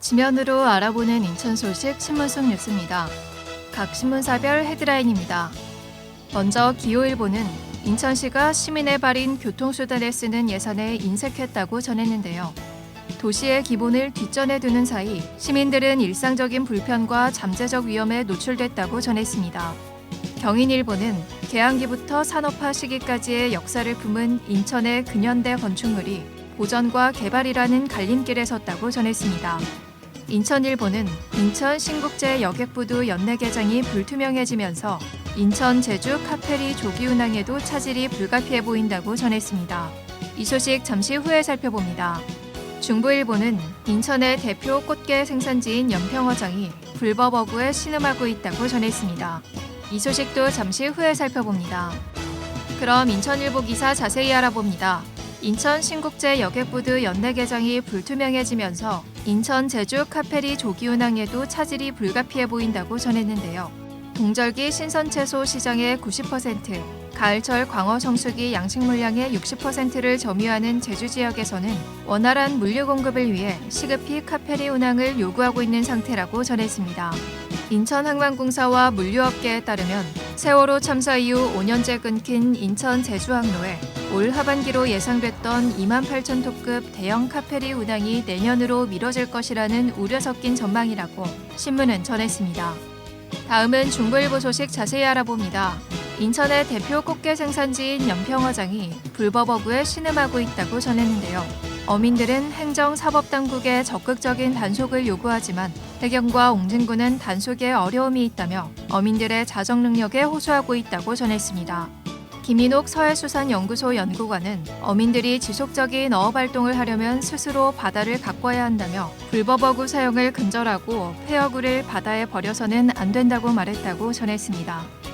지면으로 알아보는 인천 소식 신문 속 뉴스입니다. 각 신문사별 헤드라인입니다. 먼저 기호일보는 인천시가 시민의 발인 교통수단에 쓰는 예산에 인색했다고 전했는데요. 도시의 기본을 뒷전에 두는 사이 시민들은 일상적인 불편과 잠재적 위험에 노출됐다고 전했습니다. 경인일보는 개항기부터 산업화 시기까지의 역사를 품은 인천의 근현대 건축물이 보전과 개발이라는 갈림길에 섰다고 전했습니다. 인천일보는 인천 신국제 여객부두 연내 개장이 불투명해지면서 인천 제주 카페리 조기 운항에도 차질이 불가피해 보인다고 전했습니다. 이 소식 잠시 후에 살펴봅니다. 중부일보는 인천의 대표 꽃게 생산지인 연평어장이 불법 어구에 신음하고 있다고 전했습니다. 이 소식도 잠시 후에 살펴봅니다. 그럼 인천일보 기사 자세히 알아봅니다. 인천 신국제 여객부두 연내 개장이 불투명해지면서 인천 제주 카페리 조기 운항에도 차질이 불가피해 보인다고 전했는데요. 동절기 신선채소 시장의 90%, 가을철 광어 성수기 양식 물량의 60%를 점유하는 제주 지역에서는 원활한 물류 공급을 위해 시급히 카페리 운항을 요구하고 있는 상태라고 전했습니다. 인천항만공사와 물류업계에 따르면 세월호 참사 이후 5년째 끊긴 인천 제주항로에 올 하반기로 예상됐던 2만 8천 톤급 대형 카페리 운항이 내년으로 미뤄질 것이라는 우려 섞인 전망이라고 신문은 전했습니다. 다음은 중부일보 소식 자세히 알아봅니다. 인천의 대표 꽃게 생산지인 연평어장이 불법 어구에 신음하고 있다고 전했는데요. 어민들은 행정사법당국에 적극적인 단속을 요구하지만 해경과 옹진군은 단속에 어려움이 있다며 어민들의 자정 능력에 호소하고 있다고 전했습니다. 김인옥 서해수산연구소 연구관은 어민들이 지속적인 어업 활동을 하려면 스스로 바다를 가꿔야 한다며 불법 어구 사용을 근절하고 폐어구를 바다에 버려서는 안 된다고 말했다고 전했습니다.